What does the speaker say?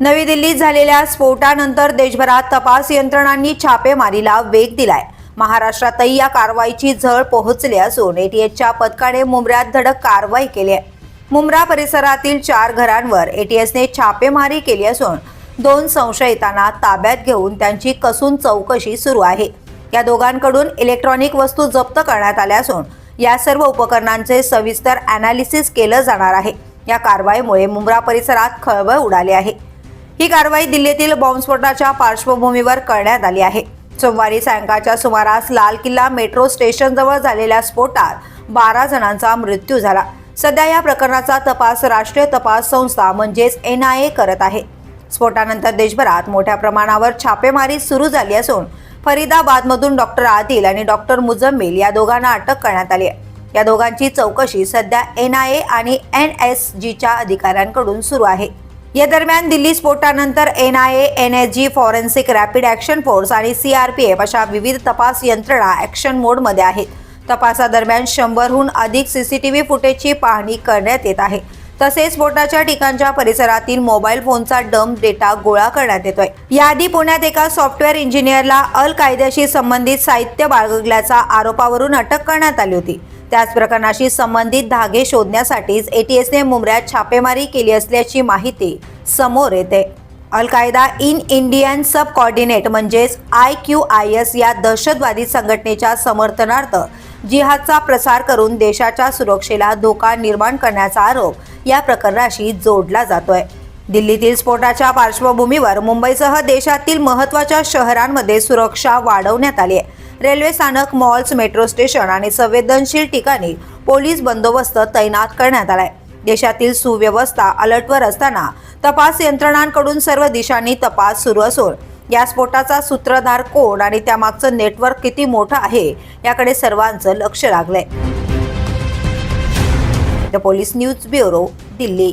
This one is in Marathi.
नवी दिल्लीत झालेल्या स्फोटानंतर देशभरात तपास यंत्रणांनी छापेमारीला वेग दिलाय. महाराष्ट्रातही या कारवाईची झळ पोहोचली असून एटीएसच्या पथकाने मुंबऱ्यात धडक कारवाई केली आहे. मुंब्रा परिसरातील चार घरांवर एटीएसने छापेमारी केली असून दोन संशयितांना ताब्यात घेऊन त्यांची कसून चौकशी सुरू आहे. या दोघांकडून इलेक्ट्रॉनिक वस्तू जप्त करण्यात आल्या असून या सर्व उपकरणांचे सविस्तर अनालिसिस केलं जाणार आहे. या कारवाईमुळे मुंब्रा परिसरात खळबळ उडाली आहे. ही कारवाई दिल्लीतील बॉम्बस्फोटाच्या पार्श्वभूमीवर करण्यात आली आहे. सोमवारी सायंकाळच्या सुमारास लाल किल्ला मेट्रो स्टेशनजवळ झालेल्या स्फोटात बारा जणांचा मृत्यू झाला. सध्या या प्रकरणाचा तपास राष्ट्रीय तपास संस्था म्हणजेच एन आय ए करत आहे. स्फोटानंतर देशभरात मोठ्या प्रमाणावर छापेमारी सुरू झाली असून फरीदाबादमधून डॉक्टर आदिल आणि डॉक्टर मुजम्मिल या दोघांना अटक करण्यात आली आहे. या दोघांची चौकशी सध्या एन आय ए आणि एन एस जीच्या अधिकाऱ्यांकडून सुरू आहे. या दरम्यान दिल्ली स्फोटानंतर N I A N S G forensic rapid action force आणि सी आर पी एफ अशा विविध तपास यंत्रणा ॲक्शन मोडमध्ये आहेत. तपासादरम्यान शंभरहून अधिक सी सी टी व्ही फुटेजची पाहणी करण्यात येत आहे. तसेच स्फोटाच्या ठिकाणच्या परिसरातील मोबाईल फोनचा डम डेटा गोळा करण्यात येतोय. याआधी पुण्यात एका सॉफ्टवेअर इंजिनियरला अल कायद्याशी संबंधित साहित्य बाळगल्याचा आरोपावरून अटक करण्यात आली होती. त्याच प्रकरणाशी संबंधित धागे शोधण्यासाठीच एटीएसने मुंबऱ्यात छापेमारी केली असल्याची माहिती समोर येते. Al Qaeda in Indian subcontinent म्हणजेच आय क्यू आय एस या दहशतवादी संघटनेच्या समर्थनार्थ जिहादचा प्रसार करून देशाच्या सुरक्षेला धोका निर्माण करण्याचा आरोप या प्रकरणाशी जोडला जातोय. दिल्लीतील स्फोटाच्या पार्श्वभूमीवर मुंबईसह देशातील महत्त्वाच्या शहरांमध्ये सुरक्षा वाढवण्यात आली आहे. रेल्वे स्थानक मॉल्स मेट्रो स्टेशन आणि संवेदनशील ठिकाणी पोलीस बंदोबस्त तैनात करण्यात आलाय. देशातील सुव्यवस्था अलर्टवर असताना तपास यंत्रणांकडून सर्व दिशांनी तपास सुरू असून या स्फोटाचा सूत्रधार कोण आणि त्यामागचं नेटवर्क किती मोठं आहे याकडे सर्वांचं लक्ष लागलंय. The police news bureau Delhi.